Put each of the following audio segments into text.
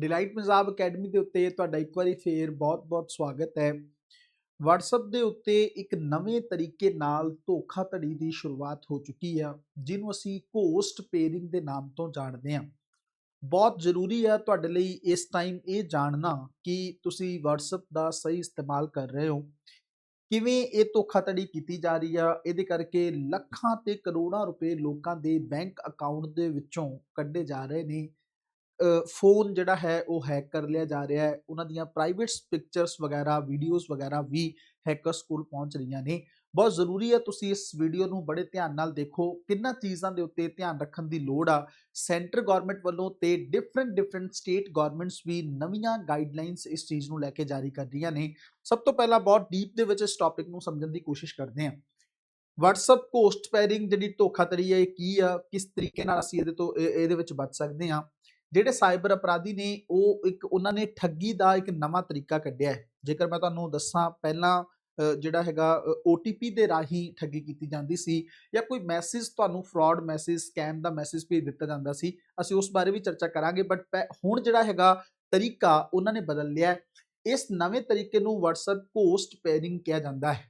Delight Punjab academy ਦੇ ਉੱਤੇ ਤੁਹਾਡਾ ਇੱਕ ਵਾਰੀ ਫੇਰ ਬਹੁਤ-ਬਹੁਤ ਸਵਾਗਤ ਹੈ। WhatsApp ਦੇ ਉੱਤੇ ਇੱਕ ਨਵੇਂ ਤਰੀਕੇ ਨਾਲ ਧੋਖਾਧੜੀ ਦੀ ਸ਼ੁਰੂਆਤ ਹੋ ਚੁੱਕੀ ਆ, ਜਿਹਨੂੰ ਅਸੀਂ ਘੋਸਟ ਪੇਰਿੰਗ ਦੇ ਨਾਮ ਤੋਂ ਜਾਣਦੇ ਹਾਂ। ਬਹੁਤ ਜ਼ਰੂਰੀ ਆ ਤੁਹਾਡੇ ਲਈ ਇਸ ਟਾਈਮ ਇਹ ਜਾਣਨਾ ਕਿ ਤੁਸੀਂ WhatsApp ਦਾ ਸਹੀ ਇਸਤੇਮਾਲ ਕਰ ਰਹੇ ਹੋ। ਕਿਵੇਂ ਇਹ ਧੋਖਾਧੜੀ ਕੀਤੀ ਜਾ ਰਹੀ ਆ, ਇਹਦੇ ਕਰਕੇ ਲੱਖਾਂ ਤੇ ਕਰੋੜਾਂ ਰੁਪਏ ਲੋਕਾਂ ਦੇ ਬੈਂਕ ਅਕਾਊਂਟ ਦੇ ਵਿੱਚੋਂ ਕੱਢੇ ਜਾ ਰਹੇ ਨੇ। ਫੋਨ ਜਿਹੜਾ ਹੈ ਉਹ ਹੈਕ ਕਰ ਲਿਆ ਜਾ ਰਿਹਾ ਹੈ। ਉਹਨਾਂ ਦੀਆਂ ਪ੍ਰਾਈਵੇਟ ਪਿਕਚਰਸ ਵਗੈਰਾ ਵੀਡੀਓਜ਼ ਵਗੈਰਾ ਵੀ ਹੈਕਰਸ ਕੋਲ ਪਹੁੰਚ ਰਹੀਆਂ ਨੇ। ਬਹੁਤ ਜ਼ਰੂਰੀ ਹੈ ਤੁਸੀਂ ਇਸ ਵੀਡੀਓ ਨੂੰ ਬੜੇ ਧਿਆਨ ਨਾਲ ਦੇਖੋ। ਕਿੰਨਾ ਚੀਜ਼ਾਂ ਦੇ ਉੱਤੇ ਧਿਆਨ ਰੱਖਣ ਦੀ ਲੋੜ ਆ। ਸੈਂਟਰ ਗਵਰਨਮੈਂਟ ਵੱਲੋਂ ਤੇ ਡਿਫਰੈਂਟ ਡਿਫਰੈਂਟ ਸਟੇਟ ਗਵਰਨਮੈਂਟਸ ਵੀ ਨਵੀਆਂ ਗਾਈਡਲਾਈਨਸ ਇਸ ਚੀਜ਼ ਨੂੰ ਲੈ ਕੇ ਜਾਰੀ ਕਰ ਰਹੀਆਂ ਨੇ। ਸਭ ਤੋਂ ਪਹਿਲਾਂ ਬਹੁਤ ਡੀਪ ਦੇ ਵਿੱਚ ਇਸ ਟੌਪਿਕ ਨੂੰ ਸਮਝਣ ਦੀ ਕੋਸ਼ਿਸ਼ ਕਰਦੇ ਹਾਂ। WhatsApp ਪੋਸਟ ਪੈਰਿੰਗ ਜਿਹੜੀ ਧੋਖਾਧੜੀ ਹੈ ਇਹ ਕੀ ਆ? ਕਿਸ ਤਰੀਕੇ ਨਾਲ ਅਸੀਂ ਇਹਦੇ ਤੋਂ, ਇਹ- ਇਹਦੇ ਵਿੱਚ ਬਚ ਸਕਦੇ ਹਾਂ? ਜਿਹੜੇ ਸਾਈਬਰ ਅਪਰਾਧੀ ਨੇ, ਉਹ ਇੱਕ ਉਹਨਾਂ ਨੇ ਠੱਗੀ ਦਾ ਇੱਕ ਨਵਾਂ ਤਰੀਕਾ ਕੱਢਿਆ ਹੈ। ਜੇਕਰ ਮੈਂ ਤੁਹਾਨੂੰ ਦੱਸਾਂ, ਪਹਿਲਾਂ ਜਿਹੜਾ ਹੈਗਾ OTP ਦੇ ਰਾਹੀਂ ਠੱਗੀ ਕੀਤੀ ਜਾਂਦੀ ਸੀ ਜਾਂ ਕੋਈ ਮੈਸੇਜ ਤੁਹਾਨੂੰ ਫਰਾਡ ਮੈਸੇਜ ਸਕੈਮ ਦਾ ਮੈਸੇਜ ਭੇਜ ਦਿੱਤਾ ਜਾਂਦਾ ਸੀ, ਅਸੀਂ ਉਸ ਬਾਰੇ ਵੀ ਚਰਚਾ ਕਰਾਂਗੇ ਬਟ ਹੁਣ ਜਿਹੜਾ ਹੈਗਾ ਤਰੀਕਾ ਉਹਨਾਂ ਨੇ ਬਦਲ ਲਿਆ ਇਸ ਨਵੇਂ ਤਰੀਕੇ ਨੂੰ WhatsApp ਪੋਸਟ ਪੈਰਿੰਗ ਕਿਹਾ ਜਾਂਦਾ ਹੈ।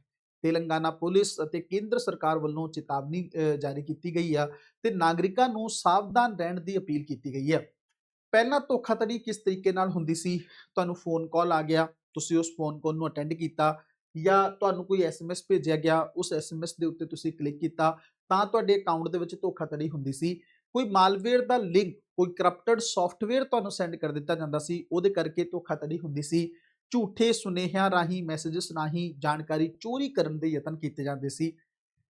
ਤੇਲੰਗਾਨਾ ਪੁਲਿਸ ਅਤੇ ਕੇਂਦਰ ਸਰਕਾਰ ਵੱਲੋਂ ਚੇਤਾਵਨੀ ਜਾਰੀ ਕੀਤੀ ਗਈ ਆ ਤੇ ਨਾਗਰਿਕਾਂ ਨੂੰ ਸਾਵਧਾਨ ਰਹਿਣ ਦੀ ਅਪੀਲ ਕੀਤੀ ਗਈ ਹੈ ਪਹਿਲਾਂ ਧੋਖਾਧੜੀ ਕਿਸ ਤਰੀਕੇ ਨਾਲ ਹੁੰਦੀ ਸੀ? ਤੁਹਾਨੂੰ ਫੋਨ ਕਾਲ ਆ ਗਿਆ, ਤੁਸੀਂ ਉਸ ਫੋਨ ਕਾਲ ਨੂੰ ਅਟੈਂਡ ਕੀਤਾ ਜਾਂ ਤੁਹਾਨੂੰ ਕੋਈ ਐਸਐਮਐਸ ਭੇਜਿਆ ਗਿਆ, ਉਸ ਐਸਐਮਐਸ ਦੇ ਉੱਤੇ ਤੁਸੀਂ ਕਲਿੱਕ ਕੀਤਾ ਤਾਂ ਤੁਹਾਡੇ ਅਕਾਊਂਟ ਦੇ ਵਿੱਚ ਧੋਖਾਧੜੀ ਹੁੰਦੀ ਸੀ। ਕੋਈ ਮਾਲਵੇਅਰ ਦਾ ਲਿੰਕ ਕੋਈ ਕਰਪਟਡ ਸੌਫਟਵੇਅਰ ਤੁਹਾਨੂੰ ਸੈਂਡ ਕਰ ਦਿੱਤਾ ਜਾਂਦਾ ਸੀ, ਉਹਦੇ ਕਰਕੇ ਧੋਖਾਧੜੀ ਹੁੰਦੀ ਸੀ। ਝੂਠੇ ਸੁਨੇਹਿਆਂ ਰਾਹੀਂ ਮੈਸੇजेस ਰਾਹੀਂ ਜਾਣਕਾਰੀ ਚੋਰੀ ਕਰਨ ਦੇ ਯਤਨ ਕੀਤੇ ਜਾਂਦੇ ਸੀ।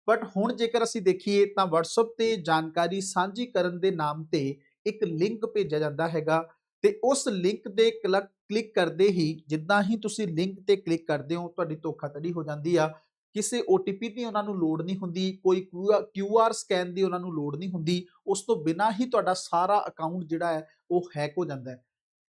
ਬਟ ਹੁਣ ਜੇਕਰ ਅਸੀਂ ਦੇਖੀਏ ਤਾਂ WhatsApp ਤੇ ਜਾਣਕਾਰੀ ਸਾਂਝੀ ਕਰਨ ਦੇ ਨਾਮ ਤੇ ਇੱਕ ਲਿੰਕ ਭੇਜਿਆ ਜਾਂਦਾ ਹੈਗਾ ਤੇ ਉਸ ਲਿੰਕ ਦੇ ਕਲਿੱਕ ਕਰਦੇ ਹੀ ਜਿੱਦਾਂ ਹੀ ਤੁਸੀਂ ਲਿੰਕ ਤੇ ਕਲਿੱਕ ਕਰਦੇ ਹੋ, ਤੁਹਾਡੀ ਧੋਖਾਧੜੀ ਹੋ ਜਾਂਦੀ ਆ। ਕਿਸੇ OTP ਦੀ ਉਹਨਾਂ ਨੂੰ ਲੋੜ ਨਹੀਂ ਹੁੰਦੀ, ਕੋਈ QR ਸਕੈਨ ਦੀ ਉਹਨਾਂ ਨੂੰ ਲੋੜ ਨਹੀਂ ਹੁੰਦੀ, ਉਸ ਤੋਂ ਬਿਨਾ ਹੀ ਤੁਹਾਡਾ ਸਾਰਾ ਅਕਾਊਂਟ ਜਿਹੜਾ ਹੈ, ਉਹ ਹੈਕ ਹੋ ਜਾਂਦਾ ਹੈ।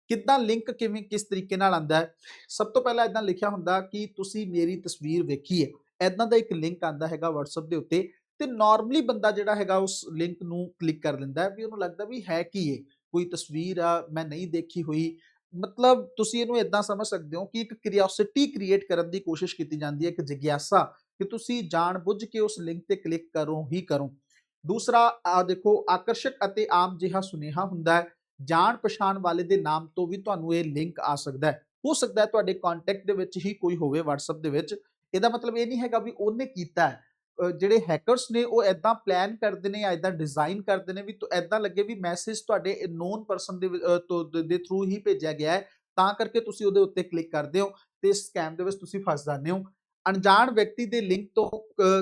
ਕਿੱਦਾਂ ਲਿੰਕ ਕਿਵੇਂ, ਕਿਸ ਤਰੀਕੇ ਨਾਲ ਆਂਦਾ ਹੈ? ਸਭ ਤੋਂ ਪਹਿਲਾਂ ਇਦਾਂ ਲਿਖਿਆ ਹੁੰਦਾ ਕਿ ਤੁਸੀਂ ਮੇਰੀ ਤਸਵੀਰ ਵੇਖੀ ਹੈ। ਇਦਾਂ ਦਾ ਇੱਕ ਲਿੰਕ ਆਂਦਾ ਹੈਗਾ WhatsApp ਦੇ ਉੱਤੇ ਤੇ ਨਾਰਮਲੀ ਬੰਦਾ ਜਿਹੜਾ ਹੈਗਾ ਉਸ ਲਿੰਕ ਨੂੰ ਕਲਿੱਕ ਕਰ ਲੈਂਦਾ ਵੀ ਉਹਨੂੰ ਲੱਗਦਾ ਵੀ ਹੈ ਕੀ ਇਹ? ਕੋਈ ਤਸਵੀਰ ਆ, ਮੈਂ ਨਹੀਂ ਦੇਖੀ ਹੋਈ। ਮਤਲਬ ਤੁਸੀਂ ਇਹਨੂੰ ਇਦਾਂ ਸਮਝ ਸਕਦੇ ਹੋ ਕਿ ਇੱਕ ਕਿਉਰਿਓਸਿਟੀ ਕ੍ਰੀਏਟ ਕਰਨ ਦੀ ਕੋਸ਼ਿਸ਼ ਕੀਤੀ ਜਾਂਦੀ ਹੈ, ਇੱਕ ਜਿਗਿਆਸਾ ਕਿ ਤੁਸੀਂ ਜਾਣ ਬੁੱਝ ਕੇ ਉਸ ਲਿੰਕ ਤੇ ਕਲਿੱਕ ਕਰੋ, ਹੀ ਕਰੋ। ਦੂਸਰਾ ਆ ਦੇਖੋ, ਆਕਰਸ਼ਕ ਅਤੇ ਆਮ ਜਿਹਾ ਸੁਨੇਹਾ ਹੁੰਦਾ ਹੈ। ਜਾਣ ਪਛਾਣ ਵਾਲੇ ਦੇ ਨਾਮ ਤੋਂ ਵੀ ਤੁਹਾਨੂੰ ਇਹ ਲਿੰਕ ਆ ਸਕਦਾ ਹੈ। ਹੋ ਸਕਦਾ ਹੈ ਤੁਹਾਡੇ ਕੰਟੈਕਟ ਦੇ ਵਿੱਚ ਹੀ ਕੋਈ ਹੋਵੇ, WhatsApp ਦੇ ਵਿੱਚ। ਇਹਦਾ ਮਤਲਬ ਇਹ ਨਹੀਂ ਹੈਗਾ ਵੀ ਉਹਨੇ ਕੀਤਾ ਹੈ। ਜਿਹੜੇ ਹੈਕਰਸ ਨੇ ਉਹ ਐਦਾਂ ਪਲਾਨ ਕਰਦੇ ਨੇ ਜਾਂ ਐਦਾਂ ਡਿਜ਼ਾਈਨ ਕਰਦੇ ਨੇ ਵੀ ਤੋ ਐਦਾਂ ਲੱਗੇ ਵੀ ਮੈਸੇਜ ਤੁਹਾਡੇ ਨੋਨ ਪਰਸਨ ਦੇ ਦੇ ਥਰੂ ਹੀ ਭੇਜਿਆ ਗਿਆ ਹੈ, ਤਾਂ ਕਰਕੇ ਤੁਸੀਂ ਉਹਦੇ ਉੱਤੇ ਕਲਿੱਕ ਕਰਦੇ ਹੋ ਤੇ ਸਕੈਮ ਦੇ ਵਿੱਚ ਤੁਸੀਂ ਫਸ ਜਾਂਦੇ ਹੋ। ਅਣਜਾਣ ਵਿਅਕਤੀ ਦੇ ਲਿੰਕ ਤੋਂ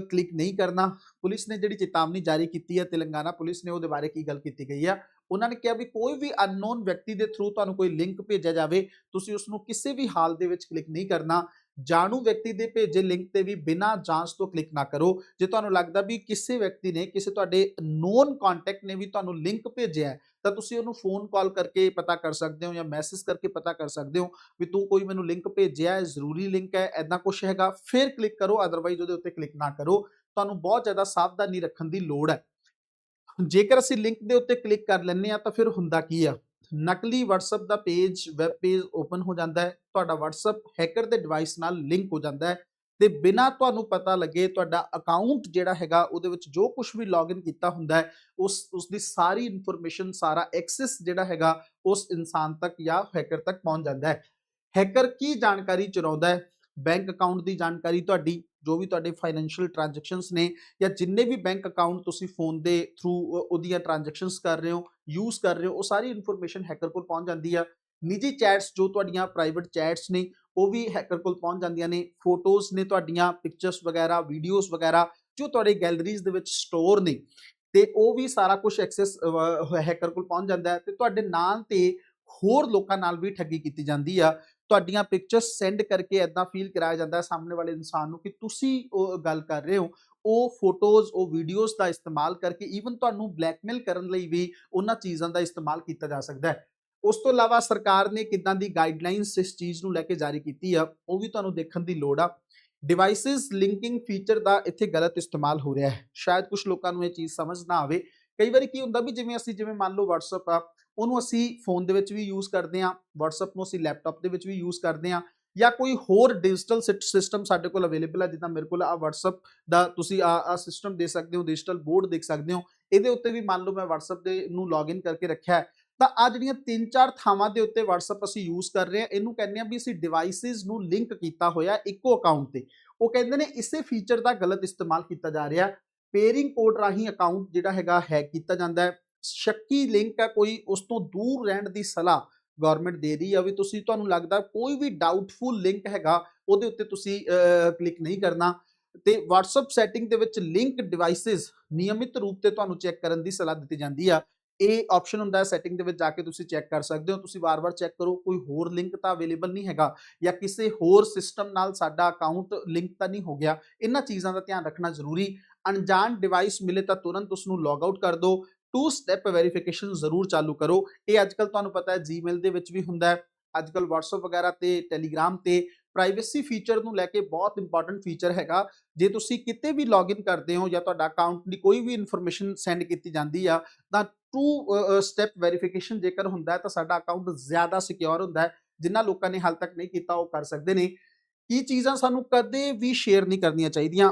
ਕਲਿੱਕ ਨਹੀਂ ਕਰਨਾ। ਪੁਲਿਸ ਨੇ ਜਿਹੜੀ ਚੇਤਾਵਨੀ ਜਾਰੀ ਕੀਤੀ ਹੈ, ਤੇਲੰਗਾਨਾ ਪੁਲਿਸ ਨੇ ਉਹਦੇ ਬਾਰੇ ਕੀ ਗੱਲ ਕੀਤੀ ਗਈ ਹੈ ਉਹਨਾਂ ਨੇ ਕਿਹਾ ਵੀ ਕੋਈ ਵੀ ਅਨਨੋਨ ਵਿਅਕਤੀ ਦੇ ਥਰੂ ਤੁਹਾਨੂੰ ਕੋਈ ਲਿੰਕ ਭੇਜਿਆ ਜਾਵੇ, ਤੁਸੀਂ ਉਸ ਨੂੰ ਕਿਸੇ ਵੀ ਹਾਲ ਦੇ ਵਿੱਚ ਕਲਿੱਕ ਨਹੀਂ ਕਰਨਾ। ਜਾਣੂ ਵਿਅਕਤੀ ਦੇ ਭੇਜੇ ਲਿੰਕ ਤੇ ਵੀ ਬਿਨਾਂ ਜਾਂਚ ਤੋਂ ਕਲਿੱਕ ਨਾ ਕਰੋ। ਜੇ ਤੁਹਾਨੂੰ ਲੱਗਦਾ ਵੀ ਕਿਸੇ ਵਿਅਕਤੀ ਨੇ ਕਿਸੇ ਤੁਹਾਡੇ ਨੋਨ ਕੰਟੈਕਟ ਨੇ ਵੀ ਤੁਹਾਨੂੰ ਲਿੰਕ ਭੇਜਿਆ ਤਾਂ ਤੁਸੀਂ ਉਹਨੂੰ ਫੋਨ ਕਾਲ ਕਰਕੇ ਪਤਾ ਕਰ ਸਕਦੇ ਹੋ ਜਾਂ ਮੈਸੇਜ ਕਰਕੇ ਪਤਾ ਕਰ ਸਕਦੇ ਹੋ ਵੀ ਤੂੰ ਕੋਈ ਮੈਨੂੰ ਲਿੰਕ ਭੇਜਿਆ ਹੈ, ਜ਼ਰੂਰੀ ਲਿੰਕ ਹੈ ਐਦਾਂ ਕੁਝ ਹੈਗਾ, ਫਿਰ ਕਲਿੱਕ ਕਰੋ ਅਦਰਵਾਈਜ਼ ਉਹਦੇ ਉੱਤੇ ਕਲਿੱਕ ਨਾ ਕਰੋ। ਤੁਹਾਨੂੰ ਬਹੁਤ ਜ਼ਿਆਦਾ ਸਾਵਧਾਨੀ ਰੱਖਣ ਦੀ ਲੋੜ ਹੈ। ਜੇਕਰ ਅਸੀਂ ਲਿੰਕ ਦੇ ਉੱਤੇ ਕਲਿੱਕ ਕਰ ਲੈਂਦੇ ਆ ਤਾਂ ਫਿਰ ਹੁੰਦਾ ਕੀ ਆ? ਨਕਲੀ WhatsApp ਦਾ ਪੇਜ ਵੈਬ ਪੇਜ ਓਪਨ ਹੋ ਜਾਂਦਾ ਹੈ, ਤੁਹਾਡਾ WhatsApp ਹੈਕਰ ਦੇ ਡਿਵਾਈਸ ਨਾਲ ਲਿੰਕ ਹੋ ਜਾਂਦਾ ਹੈ ਤੇ ਬਿਨਾ ਤੁਹਾਨੂੰ ਪਤਾ ਲੱਗੇ ਤੁਹਾਡਾ ਅਕਾਊਂਟ ਜਿਹੜਾ ਹੈਗਾ ਉਹਦੇ ਵਿੱਚ ਜੋ ਕੁਝ ਵੀ ਲੌਗਇਨ ਕੀਤਾ ਹੁੰਦਾ ਹੈ, ਉਸ ਉਸ ਦੀ ਸਾਰੀ ਇਨਫੋਰਮੇਸ਼ਨ ਸਾਰਾ ਐਕਸੈਸ ਜਿਹੜਾ ਹੈਗਾ ਉਸ ਇਨਸਾਨ ਤੱਕ ਜਾਂ ਹੈਕਰ ਤੱਕ ਪਹੁੰਚ ਜਾਂਦਾ ਹੈ। ਹੈਕਰ ਕੀ ਜਾਣਕਾਰੀ ਚੁਰਾਉਂਦਾ ਹੈ? ਬੈਂਕ ਅਕਾਊਂਟ ਦੀ ਜਾਣਕਾਰੀ ਤੁਹਾਡੀ ਜੋ ਵੀ ਤੁਹਾਡੇ ਫਾਈਨੈਂਸ਼ੀਅਲ ਟ੍ਰਾਂਜੈਕਸ਼ਨਸ ਨੇ ਜਾਂ ਜਿੰਨੇ ਵੀ ਬੈਂਕ ਅਕਾਊਂਟ ਤੁਸੀਂ ਫੋਨ ਦੇ ਥਰੂ ਉਹਦੀਆਂ ਟ੍ਰਾਂਜੈਕਸ਼ਨਸ ਕਰ ਰਹੇ ਹੋ ਯੂਜ਼ ਕਰ ਰਹੇ ਹੋ, ਉਹ ਸਾਰੀ ਇਨਫੋਰਮੇਸ਼ਨ ਹੈਕਰ ਕੋਲ ਪਹੁੰਚ ਜਾਂਦੀ ਆ। ਨਿੱਜੀ ਚੈਟਸ ਜੋ ਤੁਹਾਡੀਆਂ ਪ੍ਰਾਈਵੇਟ ਚੈਟਸ ਨੇ, ਉਹ ਵੀ ਹੈਕਰ ਕੋਲ ਪਹੁੰਚ ਜਾਂਦੀਆਂ ਨੇ। ਫੋਟੋਜ਼ ਨੇ ਤੁਹਾਡੀਆਂ ਪਿਕਚਰਸ ਵਗੈਰਾ ਵੀਡੀਓਜ਼ ਵਗੈਰਾ ਜੋ ਤੁਹਾਡੇ ਗੈਲਰੀਜ਼ ਦੇ ਵਿੱਚ ਸਟੋਰ ਨੇ, ਤੇ ਉਹ ਵੀ ਸਾਰਾ ਕੁਝ ਐਕਸੈਸ ਹੈਕਰ ਕੋਲ ਪਹੁੰਚ ਜਾਂਦਾ ਹੈ ਤੇ ਤੁਹਾਡੇ ਨਾਂ ਤੇ ਹੋਰ ਲੋਕਾਂ ਨਾਲ ਵੀ ਠੱਗੀ ਕੀਤੀ ਜਾਂਦੀ ਆ। ਤੁਹਾਡੀਆਂ ਪਿਕਚਰਸ ਸੈਂਡ ਕਰਕੇ ਐਦਾਂ ਫੀਲ ਕਰਾਇਆ ਜਾਂਦਾ ਹੈ ਸਾਹਮਣੇ ਵਾਲੇ ਇਨਸਾਨ ਨੂੰ ਕਿ ਤੁਸੀਂ ਉਹ ਗੱਲ ਕਰ ਰਹੇ ਹੋ। ਉਹ ਫੋਟੋਜ਼ ਉਹ ਵੀਡੀਓਜ਼ ਦਾ ਇਸਤੇਮਾਲ ਕਰਕੇ ਈਵਨ ਤੁਹਾਨੂੰ ਬਲੈਕਮੇਲ ਕਰਨ ਲਈ ਵੀ ਉਹਨਾਂ ਚੀਜ਼ਾਂ ਦਾ ਇਸਤੇਮਾਲ ਕੀਤਾ ਜਾ ਸਕਦਾ ਹੈ। ਉਸ ਤੋਂ ਇਲਾਵਾ ਸਰਕਾਰ ਨੇ ਕਿਦਾਂ ਦੀ ਗਾਈਡਲਾਈਨਸ ਇਸ ਚੀਜ਼ ਨੂੰ ਲੈ ਕੇ ਜਾਰੀ ਕੀਤੀ ਆ, ਉਹ ਵੀ ਤੁਹਾਨੂੰ ਦੇਖਣ ਦੀ ਲੋੜ ਆ। ਡਿਵਾਈਸਸ ਲਿੰਕਿੰਗ ਫੀਚਰ ਦਾ ਇੱਥੇ ਗਲਤ ਇਸਤੇਮਾਲ ਹੋ ਰਿਹਾ ਹੈ। ਸ਼ਾਇਦ ਕੁਝ ਲੋਕਾਂ ਨੂੰ ਇਹ ਚੀਜ਼ ਸਮਝ ਨਾ ਆਵੇ। ਕਈ ਵਾਰੀ ਕੀ ਹੁੰਦਾ ਵੀ ਜਿਵੇਂ ਅਸੀਂ, ਜਿਵੇਂ ਮੰਨ ਲਓ WhatsApp ਆ ਉਹਨੂੰ ਅਸੀਂ ਫੋਨ ਦੇ ਵਿੱਚ ਵੀ ਯੂਜ਼ ਕਰਦੇ ਹਾਂ, WhatsApp ਨੂੰ ਅਸੀਂ ਲੈਪਟਾਪ ਦੇ ਵਿੱਚ ਵੀ ਯੂਜ਼ ਕਰਦੇ ਹਾਂ ਜਾਂ ਕੋਈ ਹੋਰ ਡਿਜੀਟਲ ਸਿਸਟਮ ਸਾਡੇ ਕੋਲ ਅਵੇਲੇਬਲ ਹੈ, ਜਿੱਦਾਂ ਮੇਰੇ ਕੋਲ ਆ WhatsApp ਦਾ ਤੁਸੀਂ ਆ ਆ ਸਿਸਟਮ ਦੇ ਸਕਦੇ ਹੋ ਡਿਜੀਟਲ ਬੋਰਡ ਦੇਖ ਸਕਦੇ ਹੋ, ਇਹਦੇ ਉੱਤੇ ਵੀ ਮੰਨ ਲਓ ਮੈਂ WhatsApp ਦੇ ਨੂੰ ਲੌਗਇਨ ਕਰਕੇ ਰੱਖਿਆ ਹੈ, ਤਾਂ ਆ ਜਿਹੜੀਆਂ ਤਿੰਨ ਚਾਰ ਥਾਵਾਂ ਦੇ ਉੱਤੇ WhatsApp ਅਸੀਂ ਯੂਜ਼ ਕਰ ਰਹੇ ਹਾਂ, ਇਹਨੂੰ ਕਹਿੰਦੇ ਆ ਵੀ ਅਸੀਂ ਡਿਵਾਈਸਿਸ ਨੂੰ ਲਿੰਕ ਕੀਤਾ ਹੋਇਆ ਇੱਕੋ ਅਕਾਊਂਟ ਤੇ, ਉਹ ਕਹਿੰਦੇ ਨੇ ਇਸੇ ਫੀਚਰ ਦਾ ਗਲਤ ਇਸਤੇਮਾਲ ਕੀਤਾ ਜਾ ਰਿਹਾ ਪੇਅਰਿੰਗ ਕੋਡ ਰਾਹੀਂ ਅਕਾਊਂਟ ਜਿਹੜਾ ਹੈਗਾ ਹੈਕ ਕੀਤਾ ਜਾਂਦਾ ਹੈ ਸ਼ੱਕੀ ਲਿੰਕ ਹੈ ਕੋਈ, ਉਸ ਤੋਂ ਦੂਰ ਰਹਿਣ ਦੀ ਸਲਾਹ ਗਵਰਨਮੈਂਟ ਦੇ ਰਹੀ ਆ ਵੀ ਤੁਸੀਂ, ਤੁਹਾਨੂੰ ਲੱਗਦਾ ਕੋਈ ਵੀ ਡਾਊਟਫੁਲ ਲਿੰਕ ਹੈਗਾ, ਉਹਦੇ ਉੱਤੇ ਤੁਸੀਂ ਕਲਿੱਕ ਨਹੀਂ ਕਰਨਾ। ਤੇ WhatsApp ਸੈਟਿੰਗ ਦੇ ਵਿੱਚ ਲਿੰਕ ਡਿਵਾਈਸਿਸ ਨਿਯਮਿਤ ਰੂਪ ਤੇ ਤੁਹਾਨੂੰ ਚੈੱਕ ਕਰਨ ਦੀ ਸਲਾਹ ਦਿੱਤੀ ਜਾਂਦੀ ਆ। ਇਹ ਆਪਸ਼ਨ ਹੁੰਦਾ ਹੈ ਸੈਟਿੰਗ ਦੇ ਵਿੱਚ ਜਾ ਕੇ ਤੁਸੀਂ ਚੈੱਕ ਕਰ ਸਕਦੇ ਹੋ। ਤੁਸੀਂ ਵਾਰ-ਵਾਰ ਚੈੱਕ ਕਰੋ, ਕੋਈ ਹੋਰ ਲਿੰਕ ਤਾਂ ਅਵੇਲੇਬਲ ਨਹੀਂ ਹੈਗਾ ਜਾਂ ਕਿਸੇ ਹੋਰ ਸਿਸਟਮ ਨਾਲ ਸਾਡਾ ਅਕਾਊਂਟ ਲਿੰਕ ਤਾਂ ਨਹੀਂ ਹੋ ਗਿਆ। ਇਹਨਾਂ ਚੀਜ਼ਾਂ ਦਾ ਧਿਆਨ ਰੱਖਣਾ ਜ਼ਰੂਰੀ। ਅਣਜਾਣ ਡਿਵਾਈਸ ਮਿਲੇ ਤਾਂ ਤੁਰੰਤ ਉਸ ਨੂੰ ਲੌਗ ਆਊਟ ਕਰ ਦਿਓ। ਟੂ ਸਟੈਪ ਵੈਰੀਫਿਕੇਸ਼ਨ ਜ਼ਰੂਰ ਚਾਲੂ ਕਰੋ। ਇਹ ਅੱਜਕੱਲ ਤੁਹਾਨੂੰ ਪਤਾ ਹੈ ਜੀਮੇਲ ਦੇ ਵਿੱਚ ਵੀ ਹੁੰਦਾ ਹੈ। ਅੱਜਕੱਲ WhatsApp ਵਗੈਰਾ ਤੇ Telegram ਤੇ ਪ੍ਰਾਈਵੇਸੀ ਫੀਚਰ ਨੂੰ ਲੈ ਕੇ ਬਹੁਤ ਇੰਪੋਰਟੈਂਟ ਫੀਚਰ ਹੈਗਾ। ਜੇ ਤੁਸੀਂ ਕਿਤੇ ਵੀ ਲੌਗਇਨ ਕਰਦੇ ਹੋ ਜਾਂ ਤੁਹਾਡਾ ਅਕਾਊਂਟ ਦੀ ਕੋਈ ਵੀ ਇਨਫੋਰਮੇਸ਼ਨ ਸੈਂਡ ਕੀਤੀ ਜਾਂਦੀ ਆ, ਤਾਂ ਟੂ ਸਟੈਪ ਵੈਰੀਫਿਕੇਸ਼ਨ ਜੇਕਰ ਹੁੰਦਾ ਤਾਂ ਸਾਡਾ ਅਕਾਊਂਟ ਜ਼ਿਆਦਾ ਸਿਕਿਉਰ ਹੁੰਦਾ ਹੈ ਜਿਨ੍ਹਾਂ ਲੋਕਾਂ ਨੇ ਹਾਲ ਤੱਕ ਨਹੀਂ ਕੀਤਾ, ਉਹ ਕਰ ਸਕਦੇ ਨੇ। ਕੀ ਚੀਜ਼ਾਂ ਸਾਨੂੰ ਕਦੇ ਵੀ ਸ਼ੇਅਰ ਨਹੀਂ ਕਰਨੀਆਂ ਚਾਹੀਦੀਆਂ।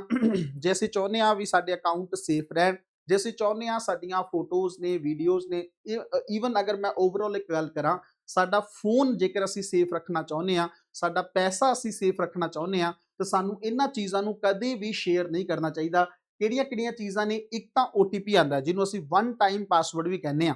ਜੇ ਅਸੀਂ ਚਾਹੁੰਦੇ ਆ ਵੀ ਸਾਡੇ ਅਕਾਊਂਟ ਸੇਫ ਰਹਿਣ ਜੇ ਅਸੀਂ ਚਾਹੁੰਦੇ ਆ ਸਾਡੀਆਂ ਫੋਟੋਜ਼ ਨੇ ਵੀਡੀਓਜ਼ ਨੇ ਈਵਨ ਅਗਰ ਮੈਂ ਓਵਰਆਲ ਇੱਕ ਗੱਲ ਕਰਾਂ, ਸਾਡਾ ਫੋਨ ਜੇਕਰ ਅਸੀਂ ਸੇਫ ਰੱਖਣਾ ਚਾਹੁੰਦੇ ਆ ਸਾਡਾ ਪੈਸਾ ਅਸੀਂ ਸੇਫ ਰੱਖਣਾ ਚਾਹੁੰਦੇ ਆ ਤਾਂ ਸਾਨੂੰ ਇਹਨਾਂ ਚੀਜ਼ਾਂ ਨੂੰ ਕਦੇ ਵੀ ਸ਼ੇਅਰ ਨਹੀਂ ਕਰਨਾ ਚਾਹੀਦਾ। ਕਿਹੜੀਆਂ ਕਿਹੜੀਆਂ ਚੀਜ਼ਾਂ ਨੇ? ਇੱਕ ਤਾਂ OTP ਆਂਦਾ ਜਿਹਨੂੰ ਅਸੀਂ ਵਨ ਟਾਈਮ ਪਾਸਵਰਡ ਵੀ ਕਹਿੰਦੇ ਆ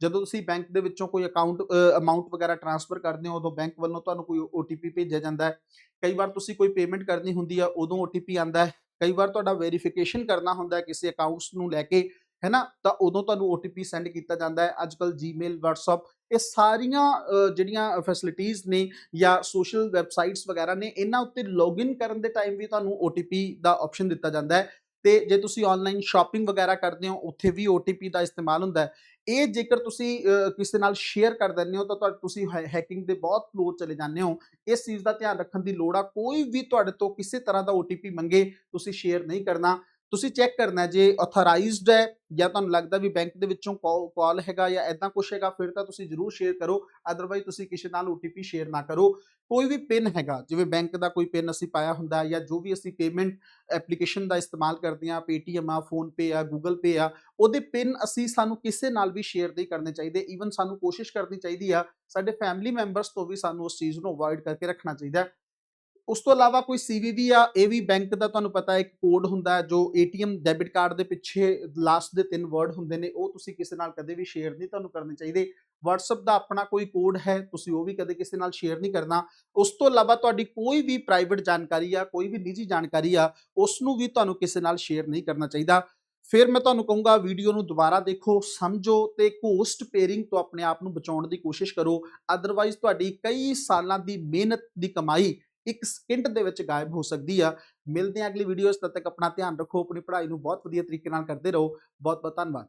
ਜਦੋਂ ਤੁਸੀਂ ਬੈਂਕ ਦੇ ਵਿੱਚੋਂ ਕੋਈ ਅਕਾਊਂਟ ਅਮਾਉਂਟ ਵਗੈਰਾ ਟ੍ਰਾਂਸਫਰ ਕਰਦੇ ਹੋ, ਉਦੋਂ ਬੈਂਕ ਵੱਲੋਂ ਤੁਹਾਨੂੰ ਕੋਈ OTP ਭੇਜਿਆ ਜਾਂਦਾ ਹੈ। ਕਈ ਵਾਰ ਤੁਸੀਂ ਕੋਈ ਪੇਮੈਂਟ ਕਰਨੀ ਹੁੰਦੀ ਆ, ਉਦੋਂ OTP ਆਂਦਾ ਹੈ। ਕਈ ਵਾਰ ਤੁਹਾਡਾ ਵੈਰੀਫਿਕੇਸ਼ਨ ਕਰਨਾ ਹੁੰਦਾ ਕਿਸੇ ਅਕਾਊਂਟਸ ਨੂੰ ਲੈ ਕੇ ਹੈ ਨਾ ਤਾਂ ਉਦੋਂ ਤੁਹਾਨੂੰ OTP ਸੈਂਡ ਕੀਤਾ ਜਾਂਦਾ ਹੈ। ਅੱਜਕੱਲ Gmail, WhatsApp, ਇਹ ਸਾਰੀਆਂ ਜਿਹੜੀਆਂ ਫੈਸਿਲਿਟੀਆਂ ਨੇ ਜਾਂ ਸੋਸ਼ਲ ਵੈਬਸਾਈਟਸ ਵਗੈਰਾ ਨੇ, ਇਹਨਾਂ ਉੱਤੇ ਲੌਗਇਨ ਕਰਨ ਦੇ ਟਾਈਮ ਵੀ ਤੁਹਾਨੂੰ OTP ਦਾ ਆਪਸ਼ਨ ਦਿੱਤਾ ਜਾਂਦਾ ਹੈ। ਤੇ ਜੇ ਤੁਸੀਂ ਆਨਲਾਈਨ ਸ਼ਾਪਿੰਗ ਵਗੈਰਾ ਕਰਦੇ ਹੋ, ਉੱਥੇ ਵੀ OTP ਦਾ ਇਸਤੇਮਾਲ ਹੁੰਦਾ ਹੈ। ਇਹ ਜੇਕਰ ਤੁਸੀਂ ਕਿਸੇ ਨਾਲ ਸ਼ੇਅਰ ਕਰ ਦਿੰਦੇ ਹੋ, ਤਾਂ ਤੁਸੀਂ ਹੈਕਿੰਗ ਦੇ ਬਹੁਤ ਕਲੋਜ਼ ਚਲੇ ਜਾਂਦੇ ਹੋ। ਇਸ ਚੀਜ਼ ਦਾ ਧਿਆਨ ਰੱਖਣ ਦੀ ਲੋੜ ਆ। ਕੋਈ ਵੀ ਤੁਹਾਡੇ ਤੋਂ ਕਿਸੇ ਤਰ੍ਹਾਂ ਦਾ OTP ਮੰਗੇ, ਤੁਸੀਂ ਸ਼ੇਅਰ ਨਹੀਂ ਕਰਨਾ। ਤੁਸੀਂ ਚੈੱਕ ਕਰਨਾ ਜੇ ਆਥੋਰਾਈਜ਼ਡ ਹੈ ਜਾਂ ਤੁਹਾਨੂੰ ਲੱਗਦਾ ਵੀ ਬੈਂਕ ਦੇ ਵਿੱਚੋਂ ਕਾਲ ਹੈਗਾ ਜਾਂ ਐਦਾਂ ਕੁਝ ਹੈਗਾ, ਫਿਰ ਤਾਂ ਤੁਸੀਂ ਜ਼ਰੂਰ ਸ਼ੇਅਰ ਕਰੋ ਅਦਰਵਾਈਜ਼ ਤੁਸੀਂ ਕਿਸੇ ਨਾਲ OTP ਸ਼ੇਅਰ ਨਾ ਕਰੋ। ਕੋਈ ਵੀ ਪਿਨ ਹੈਗਾ, ਜਿਵੇਂ ਬੈਂਕ ਦਾ ਕੋਈ ਪਿਨ ਅਸੀਂ ਪਾਇਆ ਹੁੰਦਾ ਜਾਂ ਜੋ ਵੀ ਅਸੀਂ ਪੇਮੈਂਟ ਐਪਲੀਕੇਸ਼ਨ ਦਾ ਇਸਤੇਮਾਲ ਕਰਦੇ ਹਾਂ, Paytm ਆ ਫੋਨ PhonePe ਆ, Google ਪੇ ਆ, ਉਹਦੇ ਪਿਨ ਅਸੀਂ ਸਾਨੂੰ ਕਿਸੇ ਨਾਲ ਵੀ ਸ਼ੇਅਰ ਨਹੀਂ ਕਰਨੇ ਚਾਹੀਦੇ ਈਵਨ ਸਾਨੂੰ ਕੋਸ਼ਿਸ਼ ਕਰਨੀ ਚਾਹੀਦੀ ਆ, ਸਾਡੇ ਫੈਮਿਲੀ ਮੈਂਬਰਸ ਤੋਂ ਵੀ ਸਾਨੂੰ ਉਸ ਚੀਜ਼ ਨੂੰ ਅਵੋਇਡ ਕਰਕੇ ਰੱਖਣਾ ਚਾਹੀਦਾ ਉਸ ਤੋਂ ਇਲਾਵਾ ਕੋਈ ਸੀਵੀਵੀ ਆ, ਇਹ ਵੀ ਬੈਂਕ ਦਾ ਤੁਹਾਨੂੰ ਪਤਾ ਇੱਕ ਕੋਡ ਹੁੰਦਾ ਹੈ, ਜੋ ਏਟੀਐਮ ਡੈਬਿਟ ਕਾਰਡ ਦੇ ਪਿੱਛੇ ਲਾਸਟ ਦੇ ਤਿੰਨ ਵਰਡ ਹੁੰਦੇ ਨੇ, ਉਹ ਤੁਸੀਂ ਕਿਸੇ ਨਾਲ ਕਦੇ ਵੀ ਸ਼ੇਅਰ ਨਹੀਂ ਤੁਹਾਨੂੰ ਕਰਨੇ ਚਾਹੀਦੇ। WhatsApp ਦਾ ਆਪਣਾ ਕੋਈ ਕੋਡ ਹੈ, ਤੁਸੀਂ ਉਹ ਵੀ ਕਦੇ ਕਿਸੇ ਨਾਲ ਸ਼ੇਅਰ ਨਹੀਂ ਕਰਨਾ। ਉਸ ਤੋਂ ਇਲਾਵਾ ਤੁਹਾਡੀ ਕੋਈ ਵੀ ਪ੍ਰਾਈਵੇਟ ਜਾਣਕਾਰੀ ਆ, ਕੋਈ ਵੀ ਨਿੱਜੀ ਜਾਣਕਾਰੀ ਆ, ਉਸ ਨੂੰ ਵੀ ਤੁਹਾਨੂੰ ਕਿਸੇ ਨਾਲ ਸ਼ੇਅਰ ਨਹੀਂ ਕਰਨਾ ਚਾਹੀਦਾ। ਫਿਰ ਮੈਂ ਤੁਹਾਨੂੰ ਕਹੂੰਗਾ ਵੀਡੀਓ ਨੂੰ ਦੁਬਾਰਾ ਦੇਖੋ, ਸਮਝੋ ਤੇ ਕੋਸਟ ਪੇਅਰਿੰਗ ਤੋਂ ਆਪਣੇ ਆਪ ਨੂੰ ਬਚਾਉਣ ਦੀ ਕੋਸ਼ਿਸ਼ ਕਰੋ। ਅਦਰਵਾਈਜ਼ ਤੁਹਾਡੀ ਕਈ ਸਾਲਾਂ ਦੀ ਮਿਹਨਤ ਦੀ ਕਮਾਈ ਇੱਕ ਸਕਿੰਟ ਦੇ ਵਿੱਚ ਗਾਇਬ ਹੋ ਸਕਦੀ ਆ। ਮਿਲਦੇ ਹਾਂ ਅਗਲੀ ਵੀਡੀਓਜ਼ ਤਦ ਤੱਕ ਆਪਣਾ ਧਿਆਨ ਰੱਖੋ, ਆਪਣੀ ਪੜ੍ਹਾਈ ਨੂੰ ਬਹੁਤ ਵਧੀਆ ਤਰੀਕੇ ਨਾਲ ਕਰਦੇ ਰਹੋ। ਬਹੁਤ ਬਹੁਤ ਧੰਨਵਾਦ।